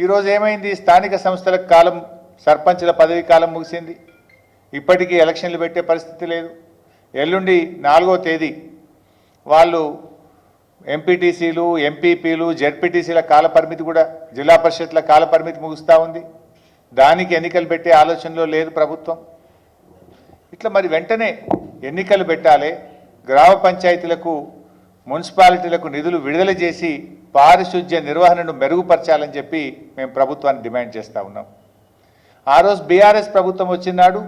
ఈరోజు ఏమైంది? స్థానిక సంస్థల కాలం సర్పంచుల పదవి కాలం ముగిసింది. ఇప్పటికీ ఎలక్షన్లు పెట్టే పరిస్థితి లేదు. ఎల్లుండి నాలుగో తేదీ వాళ్ళు ఎంపీటీసీలు ఎంపీపీలు జెడ్పీటీసీల కాల పరిమితి కూడా జిల్లా పరిషత్ల కాల పరిమితి ముగుస్తూ ఉంది. దానికి ఎన్నికలు పెట్టే ఆలోచనలో లేదు ప్రభుత్వం. ఇట్లా మరి వెంటనే ఎన్నికలు పెట్టాలి. గ్రామ పంచాయతీలకు మున్సిపాలిటీలకు నిధులు విడుదల చేసి పారిశుధ్య నిర్వహణను మెరుగుపరచాలని చెప్పి మేము ప్రభుత్వాన్ని డిమాండ్ చేస్తూ ఉన్నాం. ఆ రోజు బీఆర్ఎస్ ప్రభుత్వం వచ్చినాడు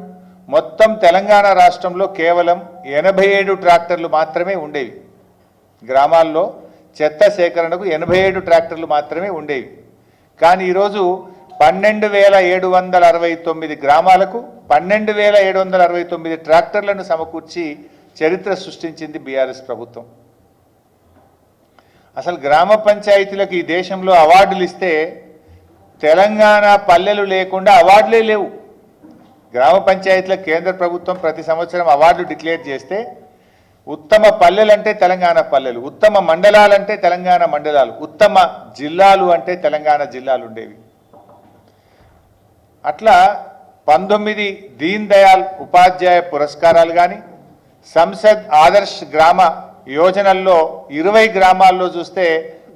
మొత్తం తెలంగాణ రాష్ట్రంలో కేవలం ఎనభై ఏడు ట్రాక్టర్లు మాత్రమే ఉండేవి. గ్రామాల్లో చెత్త సేకరణకు ఎనభై ఏడు ట్రాక్టర్లు మాత్రమే ఉండేవి. కానీ ఈరోజు పన్నెండు వేల ఏడు వందల అరవై తొమ్మిది గ్రామాలకు పన్నెండు వేల ఏడు వందల అరవై తొమ్మిది ట్రాక్టర్లను సమకూర్చి చరిత్ర సృష్టించింది బీఆర్ఎస్ ప్రభుత్వం. అసలు గ్రామ పంచాయతీలకు ఈ దేశంలో అవార్డులు ఇస్తే తెలంగాణ పల్లెలు లేకుండా అవార్డులే లేవు. గ్రామ పంచాయతీల కేంద్ర ప్రభుత్వం ప్రతి సంవత్సరం అవార్డు డిక్లేర్ చేస్తే ఉత్తమ పల్లెలంటే తెలంగాణ పల్లెలు ఉత్తమ మండలాలంటే తెలంగాణ మండలాలు ఉత్తమ జిల్లాలు అంటే తెలంగాణ జిల్లాలు ఉండేవి. అట్లా పంతొమ్మిది దీన్ దయాల్ ఉపాధ్యాయ పురస్కారాలు కానీ సంసద్ ఆదర్శ్ గ్రామ యోజనల్లో ఇరవై గ్రామాల్లో చూస్తే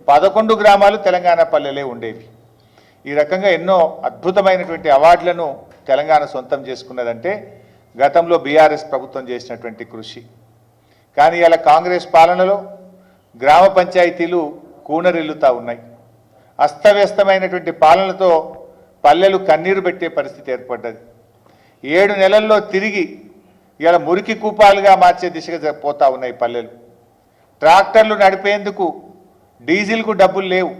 పదకొండు గ్రామాలు తెలంగాణ పల్లెలే ఉండేవి. ఈ రకంగా ఎన్నో అద్భుతమైనటువంటి అవార్డులను తెలంగాణ సొంతం చేసుకున్నదంటే గతంలో బీఆర్ఎస్ ప్రభుత్వం చేసినటువంటి కృషి. కానీ ఇలా కాంగ్రెస్ పాలనలో గ్రామ పంచాయతీలు కూనరిల్లుతూ ఉన్నాయి. అస్తవ్యస్తమైనటువంటి పాలనతో పల్లెలు కన్నీరు పెట్టే పరిస్థితి ఏర్పడ్డది. ఏడు నెలల్లో తిరిగి ఇలా మురికి కూపాలుగా మార్చే దిశగా పోతూ ఉన్నాయి పల్లెలు. ట్రాక్టర్లు నడిపేందుకు డీజిల్కు డబ్బులు లేవు.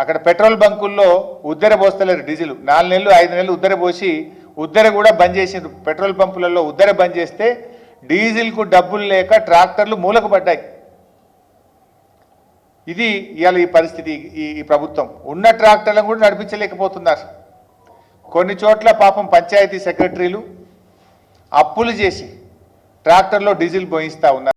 అక్కడ పెట్రోల్ బంకుల్లో ఉద్దర పోస్తలేరు డీజిల్. నాలుగు నెలలు ఐదు నెలలు ఉద్దర పోసి ఉద్దర కూడా బంద్ చేసిండ్రు. పెట్రోల్ పంపులలో ఉద్దర బంద్ చేస్తే డీజిల్కు డబ్బులు లేక ట్రాక్టర్లు మూలకు పడ్డాయి. ఇది ఇవాళ ఈ పరిస్థితి ఈ ఈ ప్రభుత్వం. ఉన్న ట్రాక్టర్లను కూడా నడిపించలేకపోతున్నారు. కొన్ని చోట్ల పాపం పంచాయతీ సెక్రటరీలు అప్పులు చేసి ట్రాక్టర్లో డీజిల్ పోయిస్తూ ఉన్నారు.